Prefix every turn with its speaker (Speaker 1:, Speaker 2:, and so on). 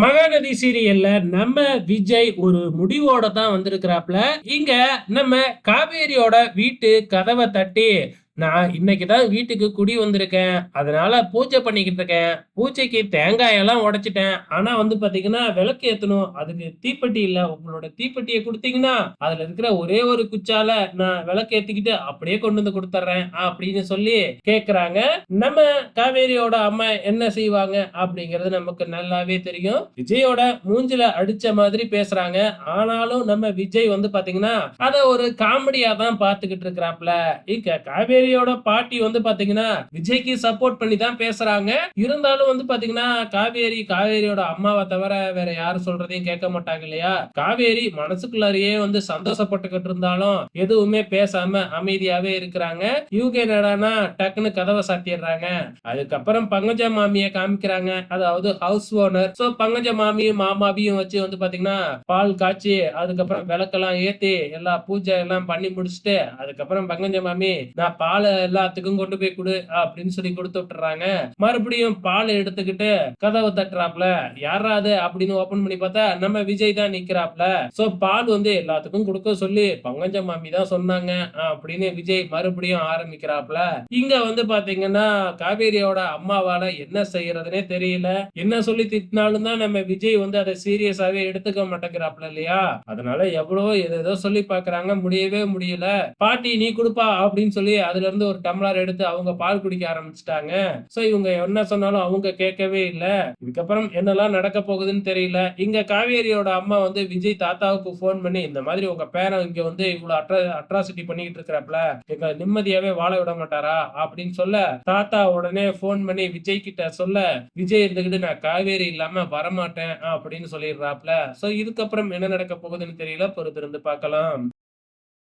Speaker 1: மகாநதி சீரியல்ல நம்ம விஜய் ஒரு முடிவோட தான் வந்திருக்கிறாப்ல. இங்க நம்ம காவேரியோட வீட்டு கதவை தட்டி நான் இன்னைக்கு தான் வீட்டுக்கு குடி வந்திருக்கேன். அதனால பூஜை பண்ணிக்கிட்டு இருக்கேன். பூஜைக்கு தேங்காயெல்லாம் உடைச்சிட்டேன். ஆனா வந்து பாத்தீங்கன்னா விளக்கு ஏத்தணும். அதுக்கு தீப்பெட்டி இல்ல. உங்களோட தீப்பெட்டியை கொடுத்தீங்கன்னா அதுல இருக்கிற ஒரே ஒரு குச்சால நான் விளக்கு ஏத்திக்கிட்டு அப்படியே கொண்டு வந்து கொடுத்துட்றேன். அப்படின்னு சொல்லி கேக்குறாங்க. நம்ம காவேரியோட அம்மா என்ன செய்வாங்க? அப்படிங்கறது நமக்கு நல்லாவே தெரியும். விஜயோட மூஞ்சில அடிச்ச மாதிரி பேசுறாங்க. ஆனாலும் நம்ம விஜய் வந்து பாத்தீங்கன்னா அத ஒரு காமெடியா தான் பாத்துக்கிட்டு இருக்கிறாப்ல இங்க காவேரியோட பாட்டி வந்து பாத்தீங்கன்னா விஜய்க்கு சப்போர்ட் பண்ணி தான் பேசுறாங்க. இருந்தாலும் வந்து பாத்தீங்கன்னா காவேரி காவேரியோட அம்மாவை தவிர வேற யாரு சொல்றதையும் கேட்க மாட்டாங்க இல்லையா? காவேரி மனசுக்குள்ளாரையே வந்து சந்தோஷப்பட்டுக்கிட்டு இருந்தாலும் எதுவுமே பேசாம அமைதியாவே இருக்கிறாங்க. இவங்க என்னடானா டக்குன்னு கதவை சாத்திடுறாங்க. அதுக்கப்புறம் பங்கஜ மாமிய காமிக்கிறாங்க. அதாவது ஹவுஸ் ஓனர் சோ பங்கஜ மாமியும் மாமாவியும் வச்சு வந்து பாத்தீங்கன்னா பால் காய்ச்சி அதுக்கப்புறம் விளக்கெல்லாம் ஏத்தி எல்லா பூஜை எல்லாம் பண்ணி முடிச்சுட்டு அதுக்கப்புறம் பங்கஜ மாமி நான் பாலை எல்லாத்துக்கும் கொண்டு போய் கொடு அப்படின்னு சொல்லி கொடுத்து விட்டுறாங்க. மறுபடியும் பால் எடுத்துக்கிட்டு கதவை தட்டுறாப்ல யாராது அப்படின்னு ஓபன் பண்ணி பார்த்தா நம்ம விஜய் தான் நிக்கிறாப்ல சோ பால் வந்து எல்லாத்துக்கும் கொடுக்க சொல்லி பங்கஞ்ச மாமி தான் சொன்னாங்க அப்படின்னு விஜய் மறுபடியும் ஆரம்பிக்கிறாப்ல இங்க வந்து பாத்தீங்கன்னா காவேரியோட அம்மாவால என்ன செய்யறதுனே தெரியல. என்ன சொல்லி திட்டினாலும் தான் நம்ம விஜய் வந்து அதை சீரியஸாவே எடுத்துக்க மாட்டேங்கிறாப்ல இல்லையா? அதனால எவ்வளவோ ஏதோ சொல்லி பாக்குறாங்க முடியவே முடியல. பாட்டி நீ கொடுப்பா அப்படின்னு சொல்லி அதுல இருந்து ஒரு டம்ளர் எடுத்து அவங்க பால் குடிக்க ஆரம்பிச்சிட்டாங்க. சோ இவங்க என்ன சொன்னாலும் அவங்க கேட்கவே இல்ல. இதுக்கப்புறம் என்னெல்லாம் நடக்க போகுதுன்னு தெரியல. இங்க காவேரியோட அம்மா வந்து விஜய் தாத்தாவுக்கு போன் பண்ணி இந்த மாதிரி உங்க பேரன் இங்க வந்து இவ்வளவு அட்ரா அட்ராசிட்டி பண்ணிக்கிட்டு இருக்கிறாப்ல. எங்க நிம்மதியாவே வாழ விட மாட்டாரா? அப்படின்னு சொல்ல தாத்தா உடனே போன் பண்ணி விஜய் கிட்ட சொல்ல விஜய் இருந்துகிட்டு நான் காவேரி இல்லாம வரமாட்டேன் அப்படின்னு சொல்லிடுறாப்ல. சோ இதுக்கப்புறம் என்ன நடக்க போகுதுன்னு தெரியல. பொறுத்திருந்து பார்க்கலாம்.